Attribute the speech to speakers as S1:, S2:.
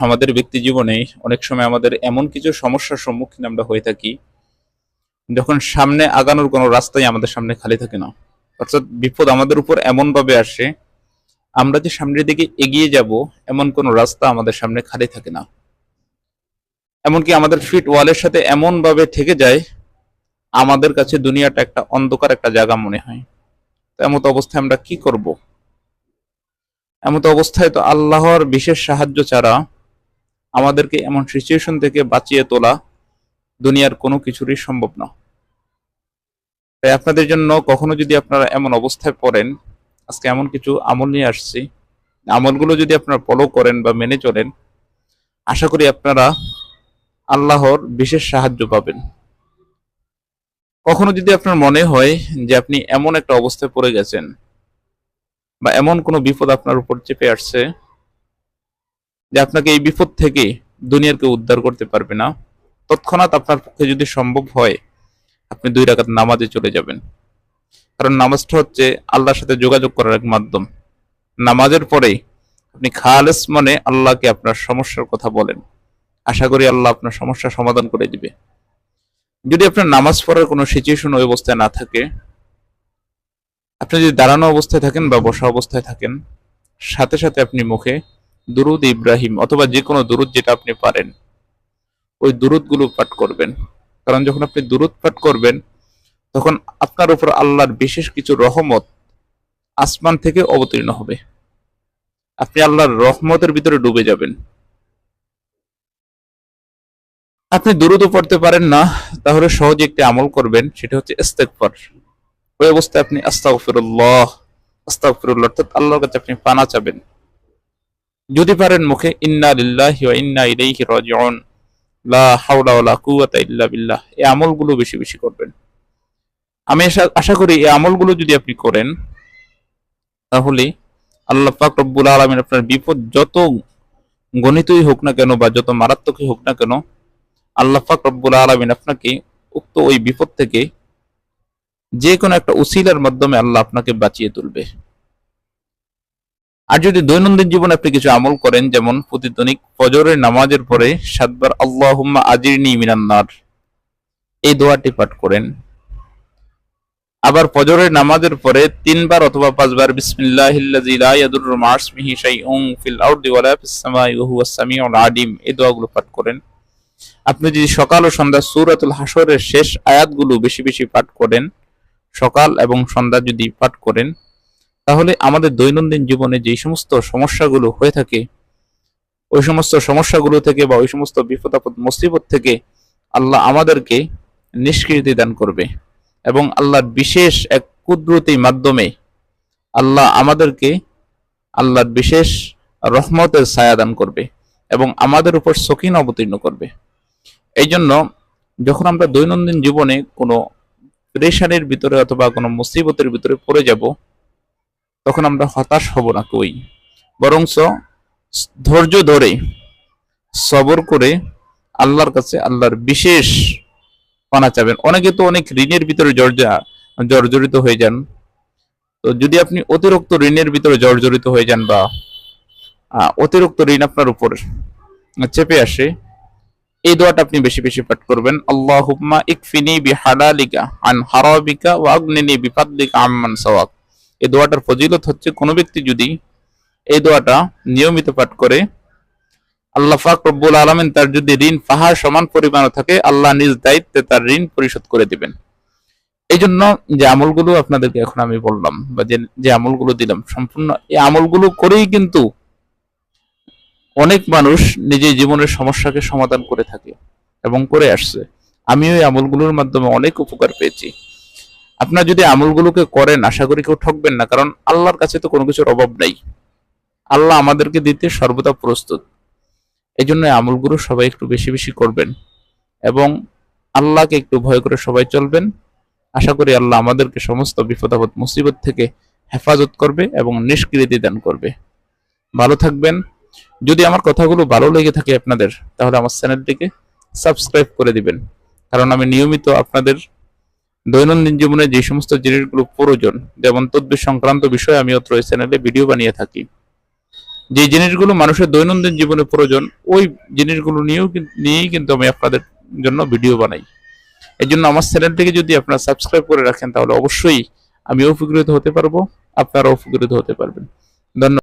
S1: আমাদের ব্যক্তি জীবনে অনেক সময় আমাদের এমন কিছু সমস্যার সম্মুখীন আমরা হয়ে থাকি, যখন সামনে আগানোর কোনো রাস্তাই আমাদের সামনে খালি থাকে না। অর্থাৎ বিপদ আমাদের উপর এমন ভাবে আসে, আমরা যে সামনের দিকে এগিয়ে যাব, এমন কোনো রাস্তা আমাদের সামনে খালি থাকে না। এমনকি আমাদের ফিট ওয়ালের সাথে এমন ভাবে থেকে যায়, আমাদের কাছে দুনিয়াটা একটা অন্ধকার একটা জায়গা মনে হয়। তো এমত অবস্থায় আমরা কি করব? এমত অবস্থায় তো আল্লাহর বিশেষ সাহায্য ছাড়া আমাদেরকে এমন সিচুয়েশন থেকে বাঁচিয়ে তোলা দুনিয়ার কোনো কিছুরই সম্ভব না। তাই আপনাদের জন্য কখনো যদি আপনারা এমন অবস্থায় পড়েন, আজকে এমন কিছু আমল নিয়ে আসছি। আমলগুলো যদি আপনারা ফলো করেন বা মেনে চলেন, আশা করি আপনারা আল্লাহর বিশেষ সাহায্য পাবেন। কখনো যদি আপনার মনে হয় যে আপনি এমন একটা অবস্থায় পড়ে গেছেন বা এমন কোনো বিপদ আপনার উপর চেপে আসছে যে আপনাকে এই বিপদ থেকে দুনিয়ার কেউ উদ্ধার করতে পারবে না, তৎক্ষণাৎ আপনার পক্ষে যদি সম্ভব হয়, আপনি দুই রাকাত নামাজে চলে যাবেন। কারণ নামাজটা হচ্ছে আল্লাহর সাথে যোগাযোগ করার এক মাধ্যম। নামাজের পরে আপনি খালেস মনে আল্লাহকে আপনার সমস্যার কথা বলেন। আশা করি আল্লাহ আপনার সমস্যা সমাধান করে দিবে। যদি আপনার নামাজ পড়ার কোনো সিচুয়েশন ওই অবস্থায় না থাকে, আপনি যদি দাঁড়ানো অবস্থায় থাকেন বা বসা অবস্থায় থাকেন, সাথে সাথে আপনি মুখে দুরুদ ইব্রাহিম অথবা যে কোনো দুরুদ যেটা আপনি পারেন, ওই দুরুদগুলো পাঠ করবেন। কারণ যখন আপনি দুরুদ পাঠ করবেন, তখন আপনার উপর আল্লাহর বিশেষ কিছু রহমত আসমান থেকে অবতীর্ণ হবে। আপনি আল্লাহর রহমতের ভিতরে ডুবে যাবেন। আপনি দ্রুত পড়তে পারেন না, তাহলে সহজে একটি আমল করবেন, সেটা হচ্ছে ইস্তেগফার। ওই অবস্থায় আপনি আস্তাগফিরুল্লাহ আস্তাগফিরুল্লাহ, অর্থাৎ আল্লাহর কাছে আপনি পানা চাবেন। যদি পারেন মুখে, ইন্না লিল্লাহি ওয়া ইন্না ইলাইহি রাজিউন। লা হাওলা ওয়ালা কুওয়াতা ইল্লা বিল্লাহ। এই আমলগুলো বেশি বেশি করবেন। আমি আশা করি এই আমলগুলো যদি আপনি করেন, তাহলে আল্লাহ পাক রব্বুল আলামিন আপনার বিপদ যত গণিতই হোক না কেন বা যত মারাত্মকই হোক না কেন, আল্লাহ পাক রব্বুল আলামিন আপনাকে উক্ত ওই বিপদ থেকে যে কোনো একটা উসিলার মাধ্যমে আল্লাহ আপনাকে বাঁচিয়ে তুলবে। আর যদি দৈনন্দিন জীবনে আপনি কিছু আমল করেন, যেমন প্রতিদনিক ফজরের নামাজের পরে সাতবার আল্লাহুম্মা আজিরনি মিনান্নার এই দোয়াটি পাঠ করেন। আবার ফজরের নামাজের পরে তিনবার অথবা পাঁচবার বিসমিল্লাহিল্লাযী লা ইয়াদুররু মা ইসমিহি শাইউন ফিল আরদি ওয়ালা ফিস সামাই ওয়া হুয়াস এই দোয়াগুলো পাঠ করেন। আপনি যদি সকাল ও সন্ধ্যা সূরাতুল হাসরের শেষ আয়াতগুলো বেশি বেশি পাঠ করেন, সকাল এবং সন্ধ্যা যদি পাঠ করেন তাহলে আমাদের দৈনন্দিন জীবনে যে সমস্ত সমস্যাগুলো হয়ে থাকে, ওই সমস্ত সমস্যাগুলো থেকে বা ওই সমস্ত বিপদ আপদ, মুসিবত থেকে আল্লাহ আমাদেরকে নিষ্কৃতি দান করবে এবং আল্লাহর বিশেষ এক কুদরতি মাধ্যমে আল্লাহ আমাদেরকে আল্লাহর বিশেষ রহমতের ছায়া দান করবে এবং আমাদের উপর সকিন অবতীর্ণ করবে। এই জন্য যখন আমরা দৈনন্দিন জীবনে কোনো প্রেশারের ভিতরে অথবা কোনো মুসিবতের ভিতরে পড়ে যাব তখন আমরা হতাশ হব না কই। বরংস ধৈর্য ধরে সবর করে আল্লাহর কাছে আল্লাহর বিশেষ পানা চাবেন। অনেকে তো অনেক ঋণের ভিতরে জর্জা, জর্জরিত হয়ে যান। তো যদি আপনি অতিরিক্ত ঋণের ভিতরে জর্জরিত হয়ে যান বা অতিরিক্ত ঋণ আপনার উপর চেপে আসে, এই দোয়াটা আপনি বেশি বেশি পাঠ করবেন। আল্লাহুম্মা ইকফিনি বিহালালিকা আন হারাবিকা ওয়া আগনিনি বিফাদলিকা আম্মান সাওয়াক। এই দোয়াটার ফজিলত হচ্ছে কোনো ব্যক্তি যদি এই দোয়াটা নিয়মিত পাঠ করে, আল্লাহ পাক রব্বুল আলামিন তার যদি ঋণ পাহাড় সমান পরিমাণ থাকে, আল্লাহ নিজ দায়িত্বে তার ঋণ পরিশোধ করে দিবেন। এই জন্য যে আমলগুলো আপনাদেরকে এখন আমি বললাম, বা যে যে আমলগুলো দিলাম, সম্পূর্ণ এই আমলগুলো করেই কিন্তু অনেক মানুষ নিজের জীবনের সমস্যাকে সমাধান করে থাকে এবং করে আসছে। আমিও এই আমলগুলোর মাধ্যমে অনেক উপকার পেয়েছি। আপনার যদি আমলগুলোকে করেন, আশা করি কেউ ঠকবেন না, কারণ আল্লাহর কাছে তো কোনো কিছুর অভাব নাই। আল্লাহ আমাদেরকে দিতে সর্বদা প্রস্তুত। এই জন্য আমলগুলো সবাই একটু বেশি বেশি করবেন এবং আল্লাহকে একটু ভয় করে সবাই চলবেন। আশা করি আল্লাহ আমাদেরকে সমস্ত বিপদ আপদ, মুসিবত থেকে হেফাজত করবে এবং নিষ্কৃতি দান করবে। ভালো থাকবেন। যদি আমার কথাগুলো ভালো লেগে থাকে আপনাদের, তাহলে আমার চ্যানেলটিকে সাবস্ক্রাইব করে দিবেন। কারণ আমি নিয়মিত আপনাদের দৈনন্দিন জীবনে যে সমস্ত জিনিসগুলো প্রয়োজন, যেমন তদ্বির সংক্রান্ত বিষয়ে আমি অত্র এই চ্যানেলে ভিডিও বানিয়ে থাকি। যে জিনিসগুলো মানুষের দৈনন্দিন জীবনে প্রয়োজন, ওই জিনিসগুলো নিয়েও নিয়েই কিন্তু আমি আপনাদের জন্য ভিডিও বানাই। এই জন্য আমার চ্যানেলটিকে যদি আপনারা সাবস্ক্রাইব করে রাখেন, তাহলে অবশ্যই আমি উপকৃত হতে পারব আপনারা উপকৃত হতে পারবেন। ধন্যবাদ।